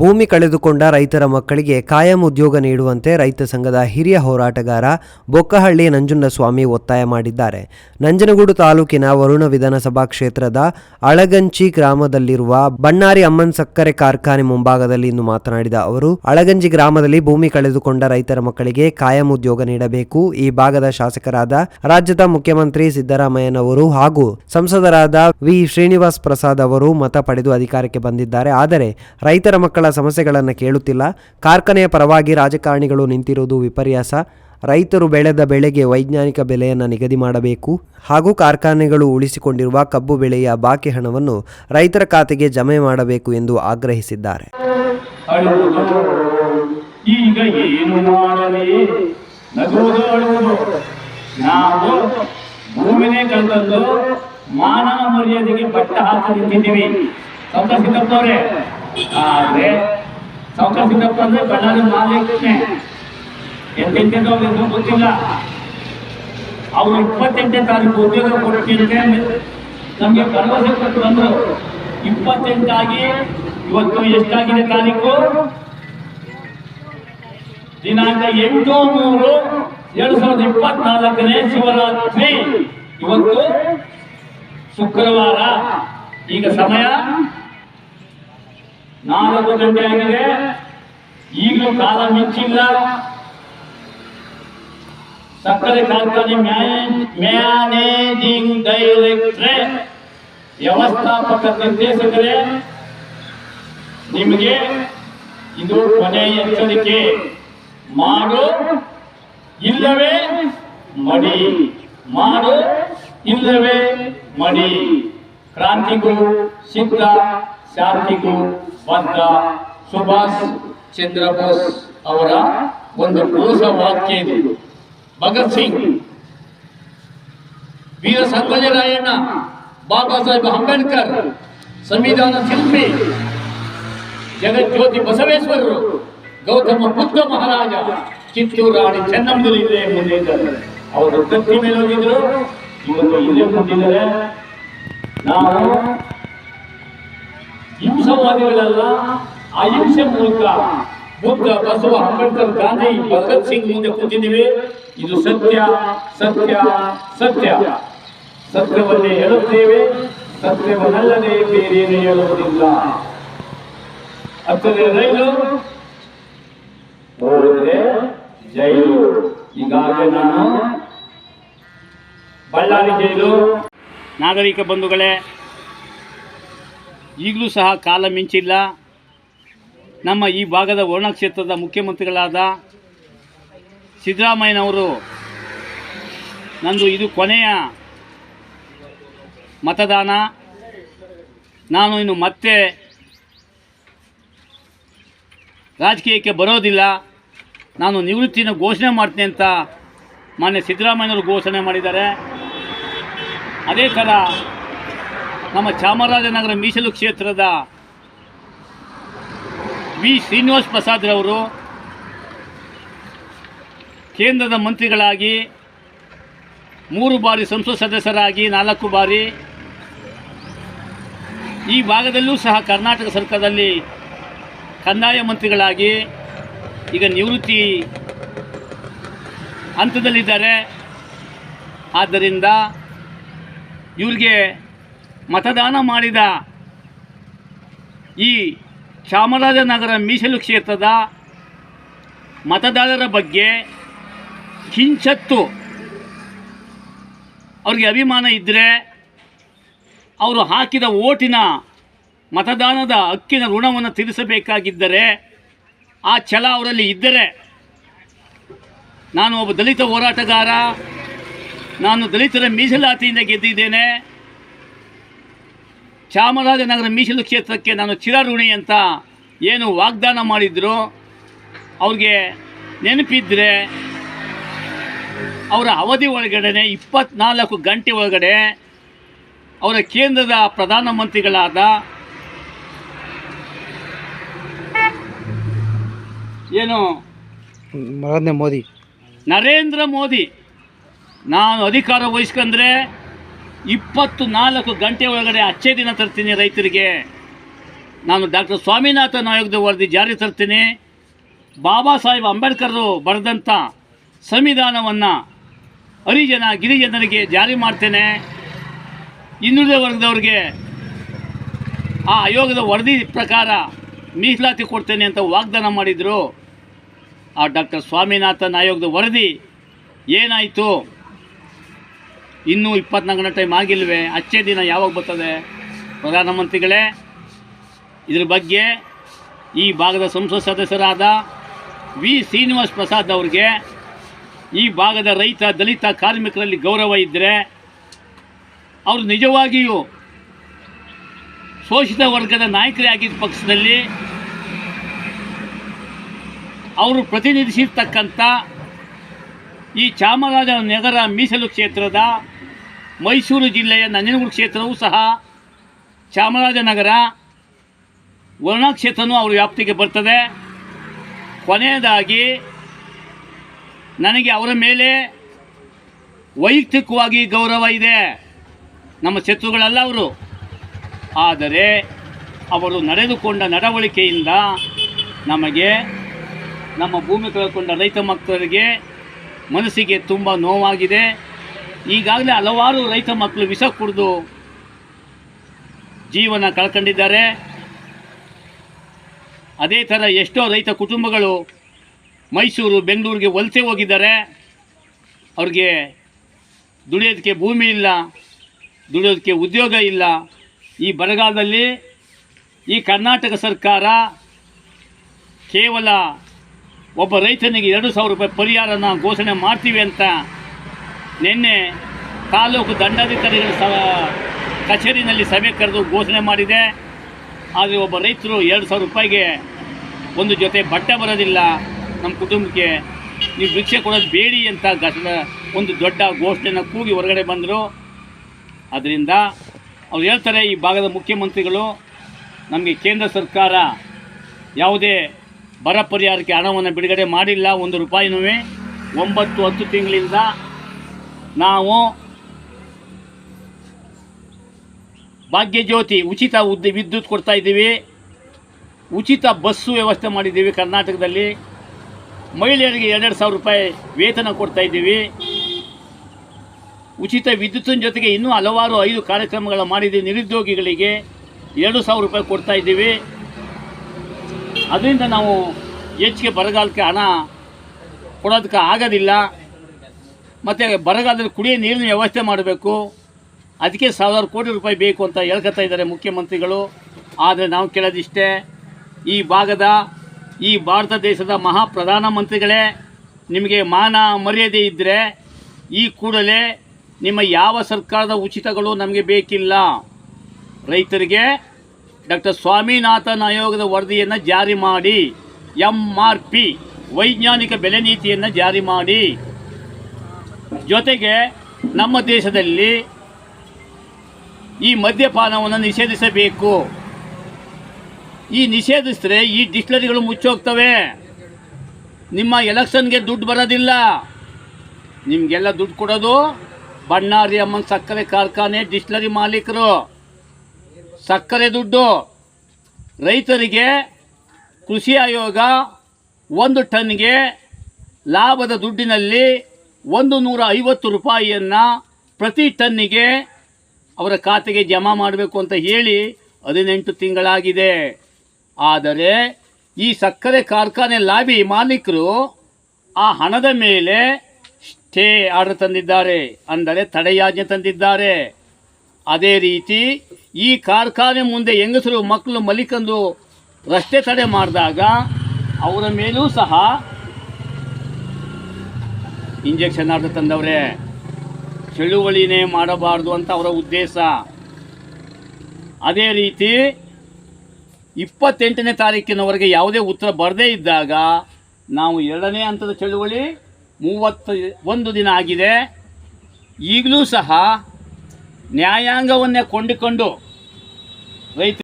ಭೂಮಿ ಕಳೆದುಕೊಂಡ ರೈತರ ಮಕ್ಕಳಿಗೆ ಕಾಯಂ ಉದ್ಯೋಗ ನೀಡುವಂತೆ ರೈತ ಸಂಘದ ಹಿರಿಯ ಹೋರಾಟಗಾರ ಬೊಕ್ಕಹಳ್ಳಿ ನಂಜುಂಡಸ್ವಾಮಿ ಒತ್ತಾಯ ಮಾಡಿದ್ದಾರೆ. ನಂಜನಗೂಡು ತಾಲೂಕಿನ ವರುಣ ವಿಧಾನಸಭಾ ಕ್ಷೇತ್ರದ ಅಳಗಂಚಿ ಗ್ರಾಮದಲ್ಲಿರುವ ಬಣ್ಣಾರಿ ಅಮ್ಮನ್ ಸಕ್ಕರೆ ಕಾರ್ಖಾನೆ ಮುಂಭಾಗದಲ್ಲಿ ಇಂದು ಮಾತನಾಡಿದ ಅವರು ಅಳಗಂಜಿ ಗ್ರಾಮದಲ್ಲಿ ಭೂಮಿ ಕಳೆದುಕೊಂಡ ರೈತರ ಮಕ್ಕಳಿಗೆ ಕಾಯಂ ಉದ್ಯೋಗ ನೀಡಬೇಕು. ಈ ಭಾಗದ ಶಾಸಕರಾದ ರಾಜ್ಯದ ಮುಖ್ಯಮಂತ್ರಿ ಸಿದ್ದರಾಮಯ್ಯನವರು ಹಾಗೂ ಸಂಸದರಾದ ವಿ ಶ್ರೀನಿವಾಸ್ ಪ್ರಸಾದ್ ಅವರು ಮತ ಪಡೆದು ಅಧಿಕಾರಕ್ಕೆ ಬಂದಿದ್ದಾರೆ. ಆದರೆ ರೈತರ ಮಕ್ಕಳ ಸಮಸ್ಯೆಗಳನ್ನು ಕೇಳುತ್ತಿಲ್ಲ. ಕಾರ್ಖಾನೆಯ ಪರವಾಗಿ ರಾಜಕಾರಣಿಗಳು ನಿಂತಿರುವುದು ವಿಪರ್ಯಾಸ. ರೈತರು ಬೆಳೆದ ಬೆಳೆಗೆ ವೈಜ್ಞಾನಿಕ ಬೆಲೆಯನ್ನು ನಿಗದಿ ಮಾಡಬೇಕು. ಹಾಗೂ ಕಾರ್ಖಾನೆಗಳು ಉಳಿಸಿಕೊಂಡಿರುವ ಕಬ್ಬು ಬೆಳೆಯ ಬಾಕಿ ಹಣವನ್ನು ರೈತರ ಖಾತೆಗೆ ಜಮೆ ಮಾಡಬೇಕು ಎಂದು ಆಗ್ರಹಿಸಿದ್ದಾರೆ. ಮಾನವ ಮರ್ಯಾದೆಗೆ ಬಟ್ಟ ಹಾಕಿ ನಿಂತಿದ್ದೀವಿ. ಆದ್ರೆ ಸೌಕ ಸಿದ್ದಪ್ಪ ಅಂದ್ರೆ ಬಳ್ಳಾರಿ ಮಾಲಿಕನೇ. ಎಂತೆಂತೆಂದು ಅವ್ರಿಗೆ ಗೊತ್ತಿಲ್ಲ. ಅವ್ರು ಇಪ್ಪತ್ತೆಂಟನೇ ತಾರೀಕು ಉದ್ಯೋಗ ಕೊಡ್ತೀನಿ ಅಂತ ನಮಗೆ ಭರವಸೆ ಕೊಟ್ಟು ಬಂದರು. ಇಪ್ಪತ್ತೆಂಟಾಗಿ ಇವತ್ತು ಎಷ್ಟಾಗಿದೆ ತಾರೀಕು? ದಿನಾಂಕ ಎಂಟು ಮೂರು ಎರಡು ಸಾವಿರದ ಇಪ್ಪತ್ನಾಲ್ಕನೇ ಶಿವರಾತ್ರಿ. ಇವತ್ತು ಶುಕ್ರವಾರ. ಈಗ ಸಮಯ ನಾಲ್ಕು ಗಂಟೆ ಆಗಿದೆ. ಈಗಲೂ ಕಾಲ ಮಿಂಚಿಲ್ಲ ಸಕ್ಕರೆ ಕಾರ್ಖಾನೆ ಮ್ಯಾನೇಜಿಂಗ್ ಡೈರೆಕ್ಟ್ರೆ, ವ್ಯವಸ್ಥಾಪಕ ನಿರ್ದೇಶಕರೇ, ನಿಮಗೆ ಇದು ಕೊನೆ ಎಚ್ಚರಿಕೆ. ಮಾಡು, ಇಲ್ಲವೇ ಮಡಿ. ಮಾಡು, ಇಲ್ಲವೇ ಮಡಿ. ಕ್ರಾಂತಿಗೂ ಸಿದ್ಧ. ಶಾಂತಿಗೂ ಬದ್ಧ ಸುಭಾಷ್ ಚಂದ್ರ ಬೋಸ್ ಅವರ ಒಂದು ಕೋಶ ವಾಕ್ಯ ಇದು. ಭಗತ್ ಸಿಂಗ್, ವೀರ ಸಂಗೊಳ್ಳಿರಾಯಣ್ಣ ಬಾಬಾ ಸಾಹೇಬ್ ಅಂಬೇಡ್ಕರ್, ಸಂವಿಧಾನ ಶಿಲ್ಪಿ, ಜಗಜ್ಯೋತಿ ಬಸವೇಶ್ವರರು, ಗೌತಮ ಬುದ್ಧ ಮಹಾರಾಜ ಕಿತ್ತೂರು ರಾಣಿ ಚೆನ್ನಮ್ಮರು ಇಲ್ಲೇ ಮುಂದೆ ಅವರು ಮೇಲೆ ಹೋಗಿದ್ರು. ಇವತ್ತು ಇಲ್ಲೇ ಮುಂದಿದ್ದಾರೆ ನಾವು ಹಿಂಸವಾದಿಗಳಲ್ಲ ಅಹಿಂಸೆ ಮೂಲಕ ಬುದ್ಧ ಬಸವ ಅಂಬೇಡ್ಕರ್ ಗಾಂಧಿ ಭಗತ್ ಸಿಂಗ್ ಮುಂದೆ ಕೂತಿದ್ದೀವಿ. ಇದು ಸತ್ಯ ಸತ್ಯ ಸತ್ಯ. ಸತ್ಯವನ್ನೇ ಹೇಳುತ್ತೇವೆ, ಸತ್ಯವನ್ನಲ್ಲದೆ ಬೇರೇನು ಹೇಳುವುದಿಲ್ಲ. ಹತ್ತನೇ ರೈಲು. ಜೈಲು. ಈಗಾಗಲೇ ನಾನು ಬಳ್ಳಾರಿ ಜೈಲು. ನಾಗರಿಕ ಬಂಧುಗಳೇ ಈಗಲೂ ಸಹ ಕಾಲ ಮಿಂಚಿಲ್ಲ. ನಮ್ಮ ಈ ಭಾಗದ ವರ್ಣ ಕ್ಷೇತ್ರದ ಮುಖ್ಯಮಂತ್ರಿಗಳಾದ ಸಿದ್ದರಾಮಯ್ಯನವರು ನಂದು ಇದು ಕೊನೆಯ ಮತದಾನ. ನಾನು ಇನ್ನು ಮತ್ತೆ ರಾಜಕೀಯಕ್ಕೆ ಬರೋದಿಲ್ಲ. ನಾನು ನಿವೃತ್ತಿನ ಘೋಷಣೆ ಮಾಡ್ತೀನಿ ಅಂತ ಮಾನ್ಯ ಸಿದ್ದರಾಮಯ್ಯನವರು ಘೋಷಣೆ ಮಾಡಿದ್ದಾರೆ. ಅದೇ ಥರ ನಮ್ಮ ಚಾಮರಾಜನಗರ ಮೀಸಲು ಕ್ಷೇತ್ರದ ವಿ ಶ್ರೀನಿವಾಸ್ ಪ್ರಸಾದ್ರವರು ಕೇಂದ್ರದ ಮಂತ್ರಿಗಳಾಗಿ ಮೂರು ಬಾರಿ ಸಂಸತ್ ಸದಸ್ಯರಾಗಿ, ನಾಲ್ಕು ಬಾರಿ ಈ ಭಾಗದಲ್ಲೂ ಸಹ ಕರ್ನಾಟಕ ಸರ್ಕಾರದಲ್ಲಿ ಕಂದಾಯ ಮಂತ್ರಿಗಳಾಗಿ ಈಗ ನಿವೃತ್ತಿ ಹಂತದಲ್ಲಿದ್ದಾರೆ. ಆದ್ದರಿಂದ ಇವ್ರಿಗೆ ಮತದಾನ ಮಾಡಿದ ಈ ಚಾಮರಾಜನಗರ ಮೀಸಲು ಕ್ಷೇತ್ರದ ಮತದಾರರ ಬಗ್ಗೆ ಕಿಂಚತ್ತು ಅವ್ರಿಗೆ ಅಭಿಮಾನ ಇದ್ದರೆ ಅವರು ಹಾಕಿದ ಓಟಿನ ಮತದಾನದ ಹಕ್ಕಿನ ಋಣವನ್ನು ತೀರಿಸಬೇಕಾಗಿದ್ದರೆ ಆ ಛಲ ಅವರಲ್ಲಿ ಇದ್ದರೆ ನಾನು ಒಬ್ಬ ದಲಿತ ಹೋರಾಟಗಾರ, ನಾನು ದಲಿತರ ಮೀಸಲಾತಿಯಿಂದ ಗೆದ್ದಿದ್ದೇನೆ. ಚಾಮರಾಜನಗರ ಮೀಸಲು ಕ್ಷೇತ್ರಕ್ಕೆ ನಾನು ಚಿರಋಣಿ ಅಂತ ಏನು ವಾಗ್ದಾನ ಮಾಡಿದ್ರು ಅವ್ರಿಗೆ ನೆನಪಿದ್ದರೆ ಅವರ ಅವಧಿ ಒಳಗಡೆ ಇಪ್ಪತ್ನಾಲ್ಕು ಗಂಟೆ ಒಳಗಡೆ ಅವರ ಕೇಂದ್ರದ ಪ್ರಧಾನಮಂತ್ರಿಗಳಾದ ಏನು? ನರೇಂದ್ರ ಮೋದಿ. ನರೇಂದ್ರ ಮೋದಿ. ನಾನು ಅಧಿಕಾರ ವಹಿಸ್ಕೊಂಡ್ರೆ ಇಪ್ಪತ್ತು ನಾಲ್ಕು ಗಂಟೆ ಒಳಗಡೆ ಅಚ್ಚೆ ದಿನ ತರ್ತೀನಿ ರೈತರಿಗೆ. ನಾನು ಡಾಕ್ಟರ್ ಸ್ವಾಮಿನಾಥನ್ ಆಯೋಗದ ವರದಿ ಜಾರಿ ತರ್ತೀನಿ. ಬಾಬಾ ಸಾಹೇಬ್ ಅಂಬೇಡ್ಕರ್ ಬರೆದಂಥ ಸಂವಿಧಾನವನ್ನು ಹರಿಜನ ಗಿರಿಜನರಿಗೆ ಜಾರಿ ಮಾಡ್ತೇನೆ. ಇನ್ನುಳಿದ ವರ್ಗದವ್ರಿಗೆ ಆ ಆಯೋಗದ ವರದಿ ಪ್ರಕಾರ ಮೀಸಲಾತಿ ಕೊಡ್ತೇನೆ ಅಂತ ವಾಗ್ದಾನ ಮಾಡಿದರು. ಆ ಡಾಕ್ಟರ್ ಸ್ವಾಮಿನಾಥನ್ ಆಯೋಗದ ವರದಿ ಏನಾಯಿತು? ಇನ್ನೂ ಇಪ್ಪತ್ನಾಲ್ಕು ಗಂಟೆ ಟೈಮ್ ಆಗಿಲ್ವೇ? ಅಚ್ಚೇ ದಿನ ಯಾವಾಗ ಬರ್ತದೆ? ಪ್ರಧಾನಮಂತ್ರಿಗಳೇ ಇದ್ರ ಬಗ್ಗೆ ಈ ಭಾಗದ ಸಂಸತ್ ಸದಸ್ಯರಾದ ವಿ. ಶ್ರೀನಿವಾಸ್ ಪ್ರಸಾದ್ ಅವ್ರಿಗೆ ಈ ಭಾಗದ ರೈತ, ದಲಿತ ಕಾರ್ಮಿಕರಲ್ಲಿ ಗೌರವ ಇದ್ದರೆ ಅವರು ನಿಜವಾಗಿಯೂ ಶೋಷಿತ ವರ್ಗದ ನಾಯಕರೇ ಆಗಿದ್ದ ಪಕ್ಷದಲ್ಲಿ ಅವರು ಪ್ರತಿನಿಧಿಸಿರ್ತಕ್ಕಂಥ ಈ ಚಾಮರಾಜನಗರ ಮೀಸಲು ಕ್ಷೇತ್ರದ ಮೈಸೂರು ಜಿಲ್ಲೆಯ ನಂಜನಗೂಡು ಕ್ಷೇತ್ರವೂ ಸಹ ಚಾಮರಾಜನಗರ ವರ್ಣ ಅವರ ಅವ್ರ ವ್ಯಾಪ್ತಿಗೆ ಬರ್ತದೆ. ಕೊನೆಯದಾಗಿ ನನಗೆ ಅವರ ಮೇಲೆ ವೈಯಕ್ತಿಕವಾಗಿ ಗೌರವ ಇದೆ. ನಮ್ಮ ಶತ್ರುಗಳಲ್ಲ ಅವರು. ಆದರೆ ಅವರು ನಡೆದುಕೊಂಡ ನಡವಳಿಕೆಯಿಂದ ನಮಗೆ ನಮ್ಮ ಭೂಮಿ ಕಳೆದುಕೊಂಡ ರೈತ ಮಕ್ಕಳಿಗೆ ಮನಸ್ಸಿಗೆ ತುಂಬ ನೋವಾಗಿದೆ. ಈಗಾಗಲೇ ಹಲವಾರು ರೈತ ಮಕ್ಕಳು ವಿಷ ಕುಡಿದು ಜೀವನ ಕಳ್ಕೊಂಡಿದ್ದಾರೆ. ಅದೇ ಥರ ಎಷ್ಟೋ ರೈತ ಕುಟುಂಬಗಳು ಮೈಸೂರು, ಬೆಂಗಳೂರಿಗೆ ವಲಸೆ ಹೋಗಿದ್ದಾರೆ. ಅವ್ರಿಗೆ ದುಡಿಯೋದಕ್ಕೆ ಭೂಮಿ ಇಲ್ಲ, ದುಡಿಯೋದಕ್ಕೆ ಉದ್ಯೋಗ ಇಲ್ಲ. ಈ ಬರಗಾಲದಲ್ಲಿ ಈ ಕರ್ನಾಟಕ ಸರ್ಕಾರ ಕೇವಲ ಒಬ್ಬ ರೈತನಿಗೆ ಎರಡು ಸಾವಿರ ರೂಪಾಯಿ ಪರಿಹಾರನ ಘೋಷಣೆ ಮಾಡ್ತೀವಿ ಅಂತ ನಿನ್ನೆ ತಾಲೂಕು ದಂಡಾಧಿಕಾರಿಗಳ ಸ, ಕಚೇರಿನಲ್ಲಿ ಸಭೆ ಕರೆದು ಘೋಷಣೆ ಮಾಡಿದೆ. ಆದರೆ ಒಬ್ಬ ರೈತರು ಎರಡು ಸಾವಿರ ರೂಪಾಯಿಗೆ ಒಂದು ಜೊತೆ ಬಟ್ಟೆ ಬರೋದಿಲ್ಲ. ನಮ್ಮ ಕುಟುಂಬಕ್ಕೆ ನೀವು ಭಿಕ್ಷೆ ಕೊಡೋದು ಬೇಡಿ ಅಂತ ಘಟನ ಒಂದು ದೊಡ್ಡ ಘೋಷಣೆನ ಕೂಗಿ ಹೊರಗಡೆ ಬಂದರು. ಅದರಿಂದ ಅವ್ರು ಹೇಳ್ತಾರೆ, ಈ ಭಾಗದ ಮುಖ್ಯಮಂತ್ರಿಗಳು, ನಮಗೆ ಕೇಂದ್ರ ಸರ್ಕಾರ ಯಾವುದೇ ಬರ ಪರಿಹಾರಕ್ಕೆ ಹಣವನ್ನು ಬಿಡುಗಡೆ ಮಾಡಿಲ್ಲ. ಒಂದು ರೂಪಾಯಿನೂ ಒಂಬತ್ತು, ಹತ್ತು ತಿಂಗಳಿಂದ ನಾವು ಭಾಗ್ಯಜ್ಯೋತಿ ಉಚಿತ ಉದ್ದ, ವಿದ್ಯುತ್ ಕೊಡ್ತಾ ಇದ್ದೀವಿ. ಉಚಿತ ಬಸ್ಸು ವ್ಯವಸ್ಥೆ ಮಾಡಿದ್ದೀವಿ ಕರ್ನಾಟಕದಲ್ಲಿ. ಮಹಿಳೆಯರಿಗೆ ಎರಡೆರಡು ಸಾವಿರ ರೂಪಾಯಿ ವೇತನ ಕೊಡ್ತಾ ಇದ್ದೀವಿ. ಉಚಿತ ವಿದ್ಯುತ್ತಿನ ಜೊತೆಗೆ ಇನ್ನೂ ಹಲವಾರು ಐದು ಕಾರ್ಯಕ್ರಮಗಳ ಮಾಡಿದ್ದೀವಿ. ನಿರುದ್ಯೋಗಿಗಳಿಗೆ ಎರಡು ಸಾವಿರ ರೂಪಾಯಿ ಕೊಡ್ತಾ ಇದ್ದೀವಿ. ಅದರಿಂದ ನಾವು ಹೆಚ್ಚಿಗೆ ಬರಗಾಲಕ್ಕೆ ಹಣ ಕೊಡೋದಕ್ಕೆ ಆಗೋದಿಲ್ಲ. ಮತ್ತು ಬರಗಾಲದಲ್ಲಿ ಕುಡಿಯೋ ನೀರಿನ ವ್ಯವಸ್ಥೆ ಮಾಡಬೇಕು. ಅದಕ್ಕೆ ಸಾವಿರಾರು ಕೋಟಿ ರೂಪಾಯಿ ಬೇಕು ಅಂತ ಹೇಳ್ಕೊತಾ ಇದ್ದಾರೆ ಮುಖ್ಯಮಂತ್ರಿಗಳು. ಆದರೆ ನಾವು ಕೇಳೋದಿಷ್ಟೇ, ಈ ಭಾಗದ, ಈ ಭಾರತ ದೇಶದ ಮಹಾ ಪ್ರಧಾನಮಂತ್ರಿಗಳೇ ನಿಮಗೆ ಮಾನ ಮರ್ಯಾದೆ ಇದ್ದರೆ ಈ ಕೂಡಲೇ ನಿಮ್ಮ ಯಾವ ಸರ್ಕಾರದ ಉಚಿತಗಳು ನಮಗೆ ಬೇಕಿಲ್ಲ. ರೈತರಿಗೆ ಡಾಕ್ಟರ್ ಸ್ವಾಮಿನಾಥನ್ ಆಯೋಗದ ವರದಿಯನ್ನು ಜಾರಿ ಮಾಡಿ ಎಂ ಆರ್ ಪಿ ವೈಜ್ಞಾನಿಕ ಬೆಲೆ ನೀತಿಯನ್ನು ಜಾರಿ ಮಾಡಿ. ಜೊತೆಗೆ ನಮ್ಮ ದೇಶದಲ್ಲಿ ಈ ಮದ್ಯಪಾನವನ್ನು ನಿಷೇಧಿಸಬೇಕು. ಈ ನಿಷೇಧಿಸಿದ್ರೆ ಈ ಡಿಸ್ಲರಿಗಳು ಮುಚ್ಚೋಗ್ತವೆ. ನಿಮ್ಮ ಎಲೆಕ್ಷನ್ಗೆ ದುಡ್ಡು ಬರೋದಿಲ್ಲ. ನಿಮಗೆಲ್ಲ ದುಡ್ಡು ಕೊಡೋದು ಬಣ್ಣಾರಿ ಅಮ್ಮನ ಸಕ್ಕರೆ ಕಾರ್ಖಾನೆ, ಡಿಸ್ಟ್ಲರಿ ಮಾಲೀಕರು. ಸಕ್ಕರೆ ದುಡ್ಡು. ರೈತರಿಗೆ ಕೃಷಿ ಆಯೋಗ ಒಂದು ಟನ್ಗೆ ಲಾಭದ ದುಡ್ಡಿನಲ್ಲಿ ಒಂದು ನೂರ ಐವತ್ತು ರೂಪಾಯಿಯನ್ನು ಪ್ರತಿ ಟನ್ನಿಗೆ ಅವರ ಖಾತೆಗೆ ಜಮಾ ಮಾಡಬೇಕು ಅಂತ ಹೇಳಿ ಹದಿನೆಂಟು ತಿಂಗಳಾಗಿದೆ. ಆದರೆ ಈ ಸಕ್ಕರೆ ಕಾರ್ಖಾನೆ ಲಾಬಿ ಮಾಲೀಕರು ಆ ಹಣದ ಮೇಲೆ ಸ್ಟೇ ಆರ್ಡರ್ ತಂದಿದ್ದಾರೆ. ಅಂದರೆ ತಡೆಯಾಜ್ಞೆ ತಂದಿದ್ದಾರೆ. ಅದೇ ರೀತಿ ಈ ಕಾರ್ಖಾನೆ ಮುಂದೆ ಹೆಂಗಸರು ಮಕ್ಕಳು ಮಲಿಕಂದು ರಸ್ತೆ ತಡೆ ಮಾಡಿದಾಗ ಅವರ ಮೇಲೂ ಸಹ ಇಂಜೆಕ್ಷನ್ ಆರ್ಡರ್ ತಂದವ್ರೆ. ಚಳುವಳಿನೇ ಮಾಡಬಾರ್ದು ಅಂತ ಅವರ ಉದ್ದೇಶ. ಅದೇ ರೀತಿ ಇಪ್ಪತ್ತೆಂಟನೇ ತಾರೀಕಿನವರೆಗೆ ಯಾವುದೇ ಉತ್ತರ ಬರದೇ ಇದ್ದಾಗ ನಾವು ಎರಡನೇ ಹಂತದ ಚಳುವಳಿ ಮೂವತ್ತ ಒಂದು ದಿನ ಆಗಿದೆ. ಈಗಲೂ ಸಹ ನ್ಯಾಯಾಂಗವನ್ನೇ ಕೊಂಡಿಕೊಂಡು ರೈತ